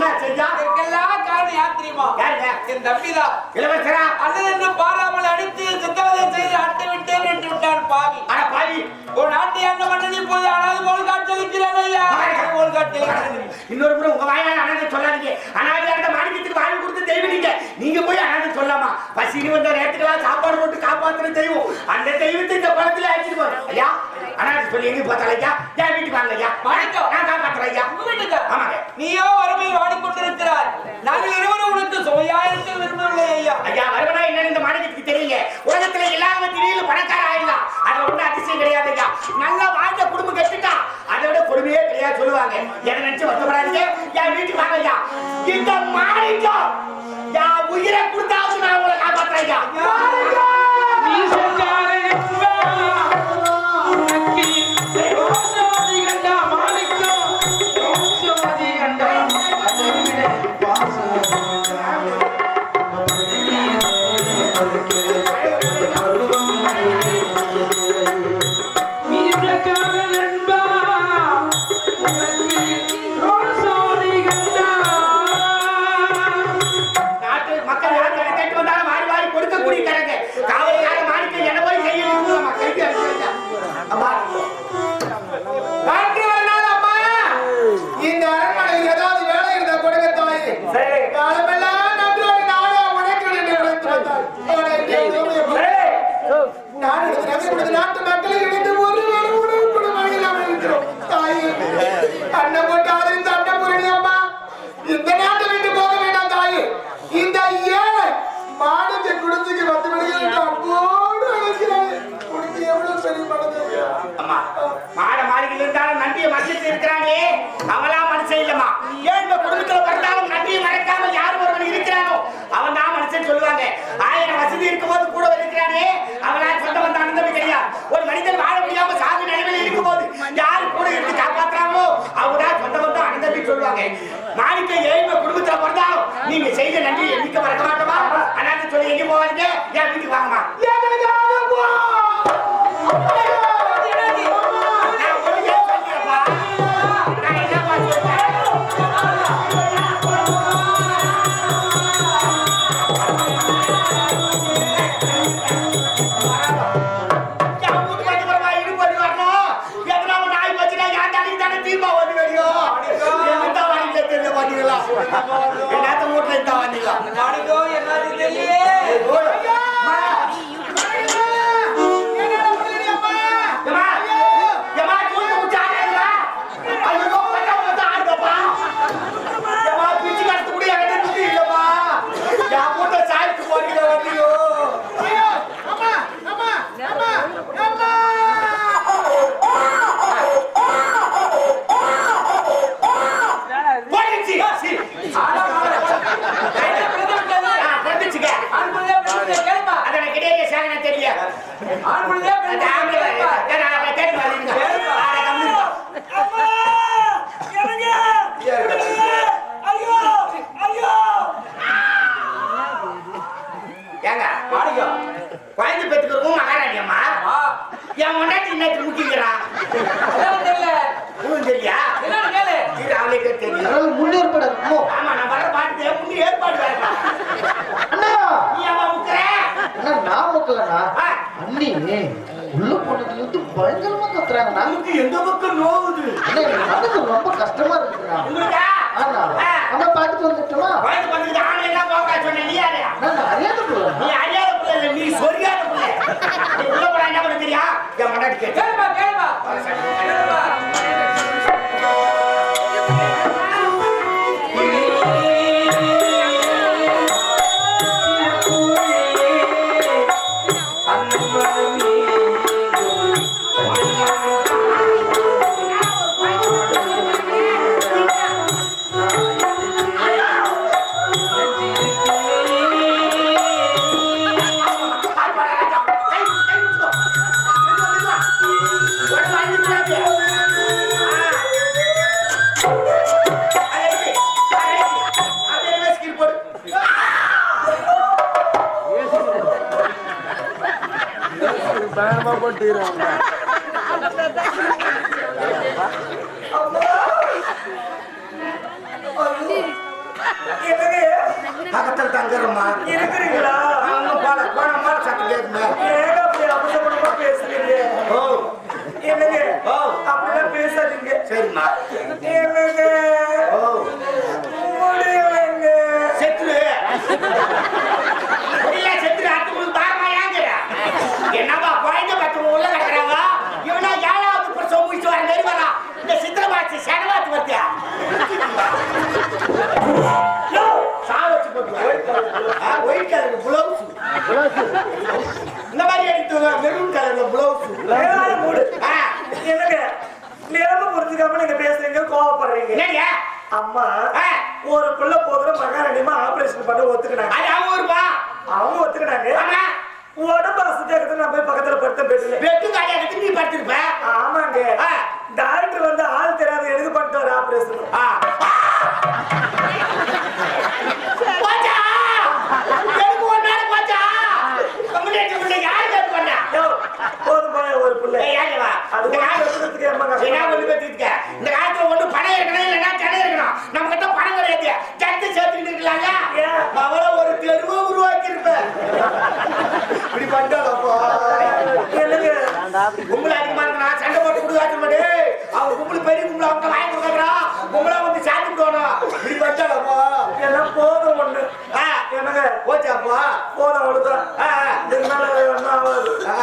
என்ன செஞ்சா இதற்கெல்லாம் காரணம் யார் தெரியுமா? யாருங்க? என் தம்பிதான் இளவரசரா? அண்ணன் என்று பாராமல் அடித்து சித்திரவதை செய்து அட்டை விட்டேன் என்று விட்டான் பாவி. பாவி ஒரு நாட்டை அந்த மன்னன் இப்போது அனாது போல் காட்சியளிக்கிறேன் ஐயா. போல் காட்சியளிக்கிறேன். இன்னொரு முறை உங்க வாயால அனாதை சொல்லாதீங்க. அனாதை அந்த மாணிக்கத்துக்கு வாங்கி கொடுத்து தெய்வம் நீங்க போய் அனாதை சொல்லாமா பசினி வந்த நேரத்துக்கெல்லாம் சாப்பாடு போட்டு காப்பாத்துற தெய்வம். அந்த தெய்வத்தை இந்த குளத்துல அழைச்சிட்டு போறேன் ஐயா அனாதை சொல்லி எங்க பார்த்தாலும் ஐயா? என் வீட்டுக்கு வாங்க ஐயா? வணக்கம். நான் காப்பாத்துறேன் ஐயா. உங்க வீட்டுக்கு? ஆமாங்க. நீயோ வறுமையில் வாடிக்கொண்டிருக்கிறார் நாங்கள் இருவரும் உனக்கு சுவையாயிரத்தில் விரும்பவில்லை ஐயா. ஐயா வருவனா என்னன்னு இந்த மாநிலத்துக்கு தெரியல உலகத்துல எல்லாமே திடீர்னு பணக்கார ஆயிடலாம். அதுல ஒண்ணும் அதிசயம் கிடையாது ஐயா நல்லா வாழ்ந்த குடும்பம் கெட்டுட்டா அதை விட கொடுமையே கிடையாது சொல்லுவாங்க. எதை நினைச்சு வருத்தப்படாதீங்க. என் வீட்டுக்கு வாங்க ஐயா இந்த மாணிக்கம் என் உயிரை கொடுத்தா ஆயிரம் வசதி இருக்கும்போது கூட இருக்கிறானே. அவனா சொந்த வந்த அனுந்தமே கிடையாது. ஒரு மனிதன் வாழ முடியாம சாகு நிலைமையில் இருக்கும்போது யாரு கூட இருந்து காப்பாத்துறாங்களோ அவங்கதான் சொந்த வந்த அனுந்தமே சொல்லுவாங்க. மாணிக்க ஏழ்மை குடும்பத்துல பிறந்தாலும் நீங்க செய்த நன்றி எண்ணிக்க மறக்க மாட்டோமா? அண்ணாந்து சொல்லி எங்க போவாங்க என் வீட்டுக்கு வாங்கம்மா. என்னத்த வீட்டுல இருந்தா வந்தீங்களா? சேகன தெரியும். அந்த ஆம்பளை நான் அவளை கேட்டு வரீங்க. ஆட கம்மி இருப்பா. ஏங்க குழந்தை பெற்றுக்கிறவும் மகாராணி அம்மா என் முன்னாடி இன்னைக்கு முக்கிங்கிறான் உனக்கு தெரியா இது அவளுக்கு தெரியும் முன்னேற்பட ஆமா நான் வர பாட்டு முன்னே ஏற்பாடு வேண்டாம் அண்ணா நீ அம்மா முக்கிற அண்ணா நான் முக்கலண்ணா ஆ, அண்ணி உள்ள போனதுல இருந்து பயங்கரமா நமக்கு எந்த பக்கம் நோவுது? மனது ரொம்ப கஷ்டமா இருக்குண்ணா உங்களுக்கா? அண்ணா பாத்துட்டு வந்துட்டுமா? வந்துட்டு ஆணை எல்லாம் போக சொன்ன நீ யாரு? நான் அறியாத நீ போறேன் அறியாத பிள்ளை இல்லை நீ சொரியாத பிள்ளை. நீ உள்ள போறா என்ன பண்ண தெரியா? என் முன்னாடி கேட்டு. ஆ போட்டுக்கிறாங்க பக்கத்தில் தங்குறோமா இருக்கிறீங்களா? போல போன மாதிரி சத்தம் கேட்குமே. பேசுறீங்க? ஓ. என்னங்க? அப்படிலாம் பேசாதீங்க. சரிம்மா. என்னங்க ஓ முடியலைங்க செத்துரு இல்ல செத்துரு அடுத்து உங்களுக்கு பாரமா ஏங்குற என்னப்பா குழந்தை பத்து உள்ள கிடக்குறாங்க இவனா ஏழாவது பிரசவம் முடிச்சு வர மாரி வரா இந்த சித்திர மாசி சனவாத்து வத்தியா சாவச்சு போட்டு ஒயிட் கலர் பிளவுஸ் இந்த மாதிரி எடுத்து மெரூன் கலர்ல பிளவுஸ் மூடு. என்னங்க? நிலைமை புரிஞ்சுக்காம நீங்க பேசுறீங்க கோவப்படுறீங்க. என்னங்க? அம்மா ஒரு புள்ள போதுற மகாராணியமா ஆபரேஷன் பண்ண ஒத்துக்கினாங்க அது அவங்க ஊருப்பா? அவங்க ஒத்துக்கினாங்க உடம்பு அசதியாக்குது நான் போய் பக்கத்துல படுத்த பெட்ல வெட்டு காலியாக நீ படுத்திருப்ப? ஆமாங்க. டாக்டர் வந்து ஆள் தெரியாத எழுது பண்ணிட்டாரு ஆபரேஷன் ஒரு நாள் போச்சா? கம்முனு கம்முனு யாரு கேட்டு பண்ணா? போதும் போய் ஒரு புள்ள ஏய், யாரு வா? அது இந்த காலத்துல ஒத்துக்கிறதுக்கு ஏம்மா என்ன கஷ்டம்? ஒண்ணு பேசிட்டு இருக்க? இந்த காலத்துல ஒண்ணு பணம் இருக்கணும், இல்லைன்னா ஜனம் இருக்கணும். நம்ம கிட்ட பணம் கிடையாது. ஜட்டு சேர்த்துக்கிட்டு இருக்கலாம்ல? ஏன்? அவள ஒரு தெருவை உருவாக்கியிருப்ப. இப்படி பண்ணிட்டாளப்பா. என்னங்க கும்பல் அதிகமா இருக்கா சண்டை போட்டு கொடுக்காத மாட்டே அவங்க கும்பல் பெரிய கும்பல் அவங்க வாங்கி கொடுக்கறா கும்பலா வந்து சாத்தி போடணும் இப்படி பண்ணிட்டாளப்பா எல்லாம் போதும் ஒண்ணு ஆ, என்னங்க போச்சாப்பா போதும் அவ்வளவுதான் ஆ, ஆ, இதுக்கு மேல ஒண்ணும் ஆகாது ஆ.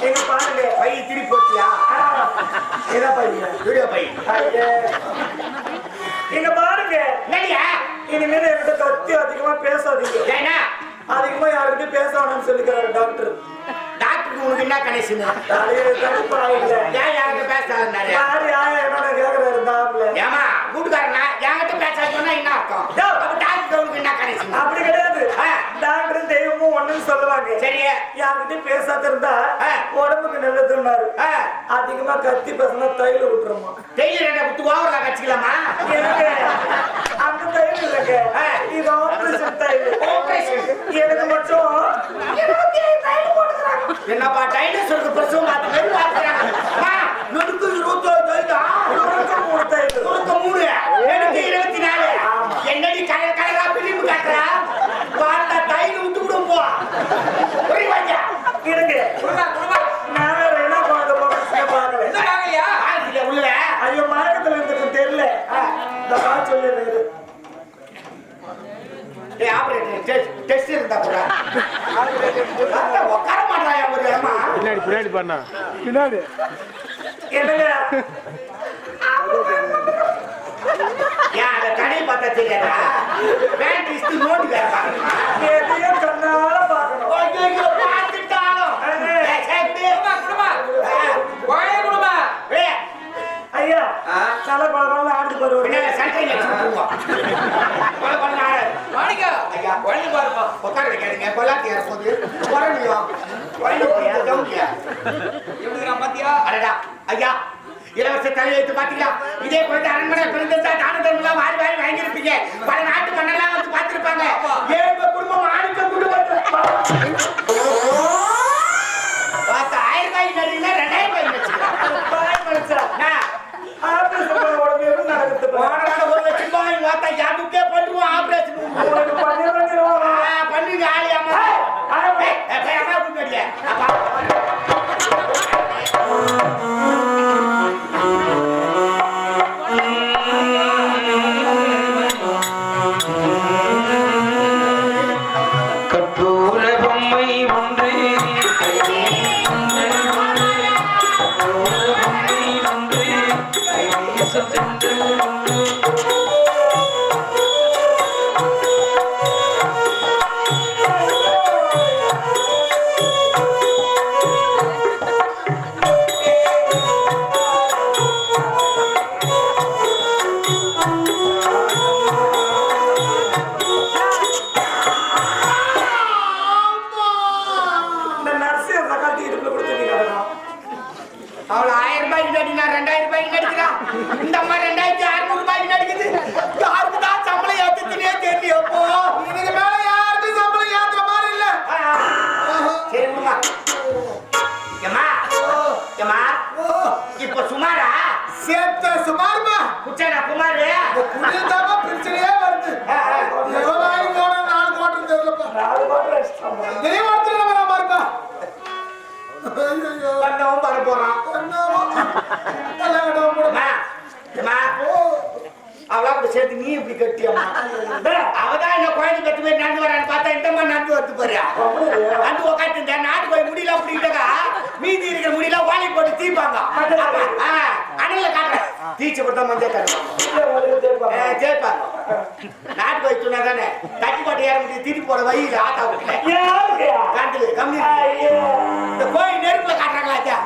நீங்க பாருங்க பை திருப்பி போட்டியா ஆ, என்ன பையன் வீடியோ பை ஐயே. நீங்க பாருங்க என்னடியா இனிமேல் என்கிட்ட கத்தி அதிகமா பேசாதீங்க ஏன்னா யாருக்கிட்டையும் பேச வேணாம்னு சொல்லிக்கிறாரு டாக்டர். டாக்டருக்கு உனக்கு என்ன கனெக்ஷன் தலையே கடுப்பாயில்ல ஏன் யார்கிட்ட பேசாதுன்னாரு? யாரு யாரு என்ன கேக்குறாரு தாப்ல ஏமா வீட்டுக்காரனா? என்கிட்ட பேசாதுன்னா என்ன அர்த்தம். அப்ப டாக்டருக்கு உனக்கு என்ன கனெக்ஷன் அப்படி கிடையாது. ஆ. டாக்டரும் தெய்வமும் ஒண்ணுன்னு சொல்லுவாங்க. சரி. யாருக்கிட்டையும் பேசாத இருந்தா. உடம்புக்கு நல்லதுன்னாரு அதிகமா கத்தி பேசினா தையில விட்டுருமா டெய்லி ரெண்டை குத்து ஓவரா கட்சிக்கலாமா அந்த தையல் இல்லைங்க. இது ஆபரேஷன் Operation. எனக்கு மட்டும் என்னப்பா டைனோசருக்கு பிரசவம் பார்த்து பார்க்கறாங்க. அம்மா, நொறுக்கு இருபத்தோரு தைதா உனக்கு மூணு நொறுக்க மூணு. எனக்கு இருபத்தி நாலு. என்னடி கலர் கலரா பிலிம் காட்டுறா? பார்த்தா தைல விட்டு விடும் போ. புரிய வாங்க இருங்க குடும்பா குடும்பா நான் வேற என்ன குழந்தை போகிறேன் பாருங்க என்ன வாங்கலையா ஆங்கில உள்ள ஐயோ மயக்கத்துல இருந்துட்டு தெரியல இந்த பாத்து சொல்லு ஏய் ஆபரேட்டர் டெஸ்ட் இருந்தா கூட உட்கார மாட்டாயா ஒரு இடமா பின்னாடி பின்னாடி பண்ணா பின்னாடி என்னங்க ஏன் அந்த கடை பார்த்தா தெரியாதா பேண்ட் இஸ்து நோண்டி வேற பாருமா எதையும் கண்ணால பார்க்கணும் ஐயோ பார்த்துட்டாலும் ஏய், சரி, குடும்பா குடும்பா வாய குடும்பா ஏய் ஐயா தல பழக்கம் ஆடு பருவம் பின்னால சட்டையில வச்சுருவோம் கொலை பண்ண ஆளு. மாணிக்கா ஐயா குழந்தை பாருப்பா உட்கார வைக்காதீங்க கொல்லாத்தி இறப்போது குழந்தையும் குழந்தை எப்படி பாத்தியா? அடடா ஐயா இலவச தலையெழுத்து பாத்தீங்களா? இதே குழந்தை அரண்மனை பிறந்திருந்தா தான தர்மம் வாரி வாரி வாங்கியிருப்பீங்க. பல நாட்டு மன்னெல்லாம் வந்து பார்த்திருப்பாங்க. ஏழு குடும்பம் ஆணுக்க குடும்பம் பார்த்தா ஆயிரம் ரூபாய் நடிகை ரெண்டாயிரம் ரூபாய் வச்சுக்கலாம் பாய் மனுஷா. நான் பொம்மை ஒன்று இந்த மாதிரி ரெண்டாயிரத்தி அறுநூறு ரூபாய்க்கு நடிக்குது யாருக்கு தான் சம்பளம் ஏத்துச்சுனே தெரியல அப்போ. இதுக்கு மேல யாருக்கும் சம்பளம் ஏத்துற மாதிரி இல்ல. இப்ப சுமாரா? சேர்த்த சுமார்மா? குச்சானா குமார்? குடியில் பிரச்சனையே வருது. எவ்வளவு நாலு கோட்டம் தெரியலப்பா. நாலு கோட்டர் தெரியும் ஒருத்தர் வந்தவன் வர போறான். என்னவோ எல்லாம் இடம் போடு. அம்மா, அம்மா, அவளா கூட சேர்த்து நீ இப்படி கட்டியம்மா. அவதான் என்ன குழந்தை கட்டு போய் நடந்து வரான்னு பார்த்தா இந்த மாதிரி நடந்து வந்து பாரு வந்து உட்காந்து இந்த நாட்டு போய் முடியல அப்படின்ட்டாக்கா மீதி இருக்கிற முடியல வாலி போட்டு தீப்பாங்க. அனல்ல காட்டுறேன். தீச்சு கொடுத்தா மஞ்சள் தருவாங்க. ஜெயிப்பாங்க நாட்டு வச்சு தானே தட்டி பாட்டு ஏற முடியும் திருப்பி போற வழியில் ஆட்டா கண்டில் கம்மி இந்த கோயில் நெருப்புல காட்டுறாங்களா ஐயா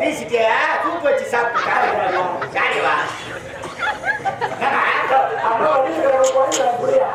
தீசிட்டியா தூக்கு சாப்பிட்டு சாரிவா அம்மா அப்படியே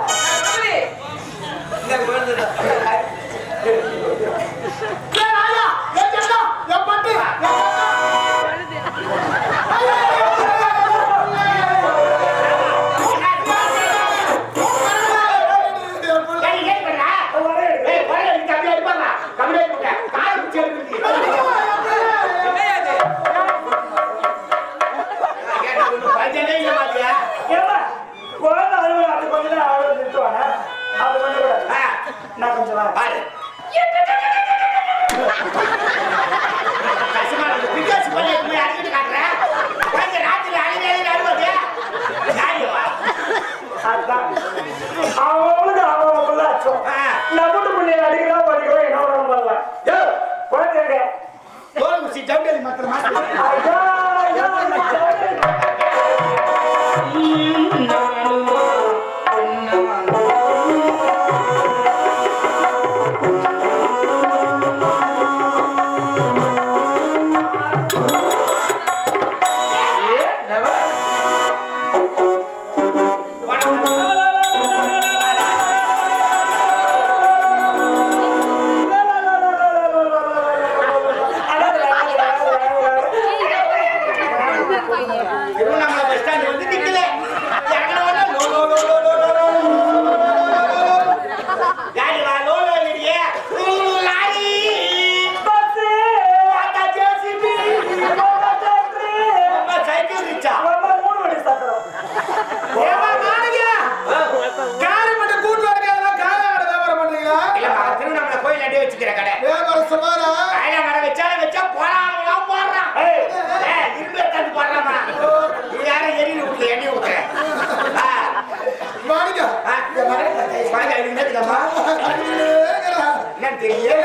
என்னன்னு தெரியல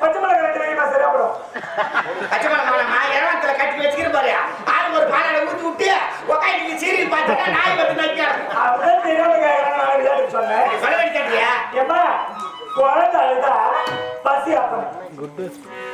பச்சை மிளகா ரெண்டு கட்டி வச்சுக்கிற பாரு. ஆறு ஒரு பாலாடை ஊற்றி விட்டு உக்காய் நீங்க சீரியல் நாய் பத்து நாய்க்கு அப்படியே தெரியாம சொன்னேன். சொல்ல வேண்டிய குழந்தை அழுதா? பசி அப்பணும்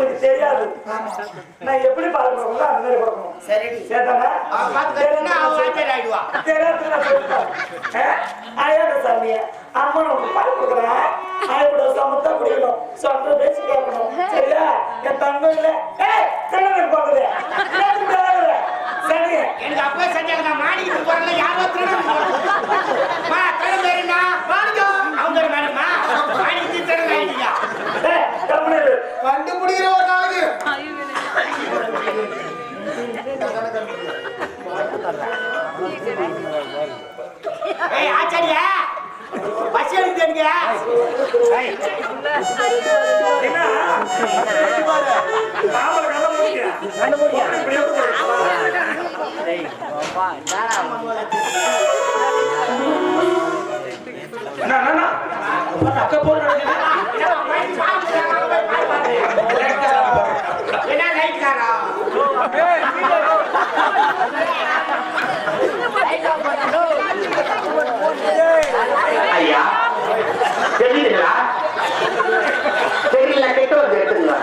உனக்கு தெரியாது. நான் எப்படி பால் அந்த மாதிரி கொடுக்கணும் சரி. சேதானா அழகா சாமிய. அம்மா உனக்கு பால் கொடுக்குறேன். அவரோட சமத்தா குடிக்கணும். சொல்ற பேச்சு கேட்கணும். சரியா? என் தங்கம் இல்ல. ஏய் திருநெல் பாக்குது சரி. எனக்கு அப்பா செஞ்சாங்க நான் மாடிக்கிட்டு போறேன் யாரோ ஆச்சாரியா? பசி எடுத்துங்க என்ன? லைட் ஐயா தெரியல தெரியல கேட்டு வந்து எடுத்துங்களா